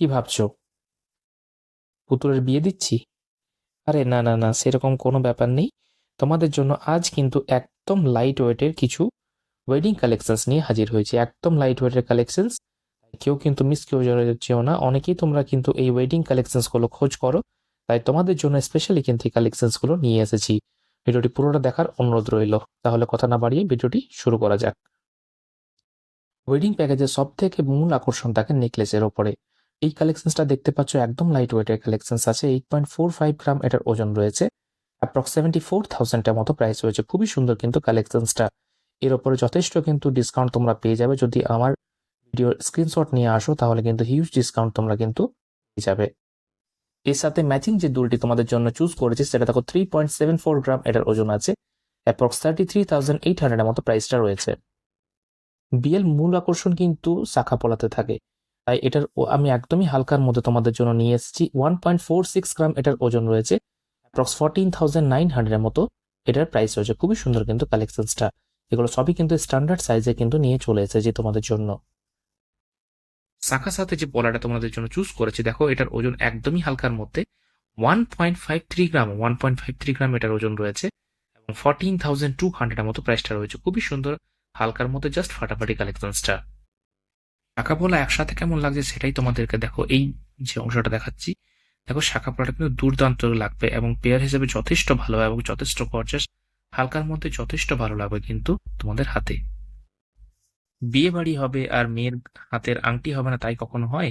কি ভাবছ? পুতুলের বিয়ে দিচ্ছি? আরে না না না, সেরকম কোনো ব্যাপার নেই। তোমাদের জন্য আজ কিন্তু একদম লাইট ওয়েটের কিছু ওয়েডিং কালেকশনস নিয়ে হাজির হয়েছে। একদম লাইট ওয়েটের কালেকশনস কেউ কিন্তু মিস কেউ যেও না। অনেকেই তোমরা কিন্তু এই ওয়েডিং কালেকশনসগুলো খোঁজ করো। তাই তোমাদের জন্য স্পেশালি কিন্তু এই কালেকশনসগুলো নিয়ে এসেছি। ভিডিওটি পুরোটা দেখার অনুরোধ রইল। তাহলে কথা না বাড়িয়ে ভিডিওটি শুরু করা যাক। ওয়েডিং প্যাকেজের সব থেকে মূল আকর্ষণ থাকে নেকলেসের ওপরে। এই কালেকশনসটা দেখতে পাচ্ছ একদম লাইট ওয়েটের কালেকশনস আছে। Eight point four five gram এটার ওজন রয়েছে। অ্যাপ্রক্স সেভেন্টি ফোর থাউজেন্ডের মতো প্রাইস রয়েছে। খুবই সুন্দর কিন্তু কালেকশনসটা এর ওপরে যথেষ্ট কিন্তু ডিসকাউন্ট তোমরা পেয়ে যাবে। যদি আমার ভিডিওর স্ক্রিনশট নিয়ে আসো, তাহলে কিন্তু হিউজ ডিসকাউন্ট তোমরা কিন্তু পেয়ে যাবে। এর সাথে ম্যাচিং যে দুলটি তোমাদের জন্য চুজ করেছি, সেটা দেখো three point seven four gram এটার ওজন আছে। Approx thirty three thousand eight হান্ড্রেডের মতো প্রাইসটা রয়েছে। বিয়ের মূল আকর্ষণ কিন্তু শাখা পলাতে থাকে। তাই এটার আমি একদমই হালকার মধ্যে তোমাদের জন্য নিয়ে এসেছি। One point four six gram এটার ওজন রয়েছে। অ্যাপ্রক্স ফোরটিন থাউজেন্ড নাইন হান্ড্রেডের মতো এটার প্রাইস রয়েছে। খুবই সুন্দর কিন্তু কালেকশনসটা এগুলো সবই কিন্তু স্ট্যান্ডার্ড সাইজে কিন্তু নিয়ে চলে এসেছে তোমাদের জন্য। শাখার সাথে যে পলাটা তোমাদের জন্য চুজ করেছে, দেখো এটার ওজন একদমই হালকার মধ্যে। One point five three gram one point five three gram এটার ওজন রয়েছে। এবং ফোরটিন থাউজেন্ড টু হান্ড্রেডের মতো প্রাইসটা রয়েছে। খুবই সুন্দর, হালকার মধ্যে জাস্ট ফাটাফাটি কালেকশনসটা শাখা পোলা একসাথে কেমন লাগছে সেটাই তোমাদেরকে দেখো। এই যে অংশটা দেখাচ্ছি, দেখো, শাখা পোলাটা কিন্তু দুর্দান্ত লাগবে এবং পেয়ার হিসেবে যথেষ্ট ভালো এবং যথেষ্ট গর্জাস হালকার মধ্যে যথেষ্ট ভালো লাগবে কিন্তু তোমাদের হাতে। বিয়ে বাড়ি হবে আর মেয়ের হাতের আংটি হবে না, তাই কখনো হয়?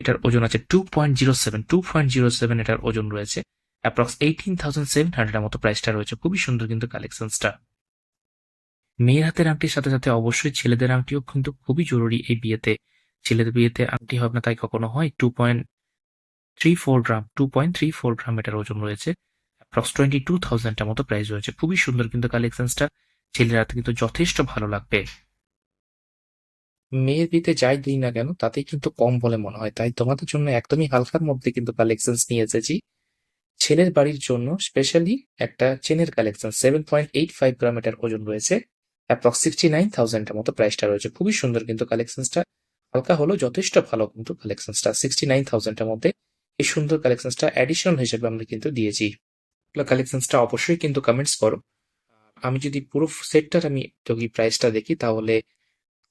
এটার ওজন আছে two point zero seven two point zero seven এটার ওজন রয়েছে। অ্যাপ্রক্স এইটিন থাউজেন্ড সেভেন হান্ড্রেডের মতো প্রাইসটা রয়েছে। খুবই সুন্দর কিন্তু কালেকশনসটা মেয়ের হাতের আংটির সাথে সাথে অবশ্যই ছেলেদের আংটিও কিন্তু খুবই জরুরি এই বিয়েতে। ছেলেদের বিয়েতে আংটি হবে না, তাই কখনো হয়? Two point three four gram two point three four gram এটার ওজন রয়েছে। অ্যাপ্রক্স টোয়েন্টি টু থাউজেন্ডের মতো প্রাইস রয়েছে। খুবই সুন্দর কিন্তু কালেকশনসটা ছেলের হাতে কিন্তু যথেষ্ট ভালো লাগবে। মেয়ের বিতে যাই দিই না কেন, তাতেই কিন্তু কম বলে মনে হয়। তাই তোমাদের জন্য একদমই হালকার মধ্যে কিন্তু কালেকশনস নিয়ে এসেছি। ছেলের বাড়ির জন্য স্পেশালি একটা চেনের collection seven point eight five gram এটার ওজন রয়েছে। অ্যাপ্রক্স সিক্সটি নাইন থাউজেন্ডের মতো প্রাইসটা রয়েছে। খুবই সুন্দর কিন্তু কালেকশনসটা হালকা হলো যথেষ্ট ভালো কিন্তু কালেকশনসটা সিক্সটি নাইন থাউজেন্ডের মধ্যে এই সুন্দর কালেকশনসটা অ্যাডিশনাল হিসেবে আমরা কিন্তু দিয়েছি। কালেকশনসটা অবশ্যই কিন্তু কমেন্টস করো। আমি যদি পুরো সেটটার আমি যদি প্রাইসটা দেখি তাহলে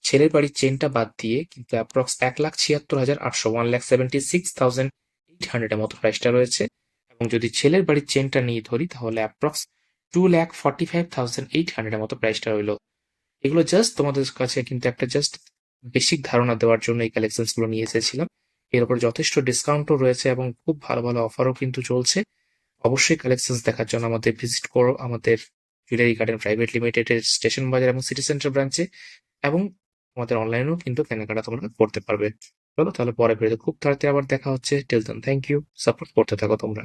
ছেলের বাড়ির চেনটা বাদ দিয়ে কিন্তু অ্যাপ্রক্স এক লাখ ছিয়াত্তর হাজার আটশো one lakh seventy six thousand eight হান্ড্রেডের মতো প্রাইসটা রয়েছে। এবং যদি ছেলের বাড়ির চেনটা নিয়ে ধরি তাহলে approx two lakh forty five thousand eight হান্ড্রেডের মতো প্রাইসটা রইল। এগুলো জাস্ট তোমাদের কাছে কিন্তু একটা জাস্ট বেসিক ধারণা দেওয়ার জন্য এই কালেকশনসগুলো নিয়ে এসেছিলাম। এর উপর যথেষ্ট ডিসকাউন্টও রয়েছে এবং খুব ভালো ভালো অফারও কিন্তু চলছে। অবশ্যই কালেকশনস দেখার জন্য আমাদের ভিজিট করো আমাদের জুয়েলারি গার্ডেন প্রাইভেট লিমিটেডের স্টেশন বাজার এবং সিটি সেন্টার ব্রাঞ্চে এবং আমাদের অনলাইনেও কিন্তু কেনাকাটা তোমরা করতে পারবে। চলো তাহলে পরে ভিডিওতে খুব তাড়াতাড়ি আবার দেখা হচ্ছে। Till then thank you support করতে থাকো তোমরা।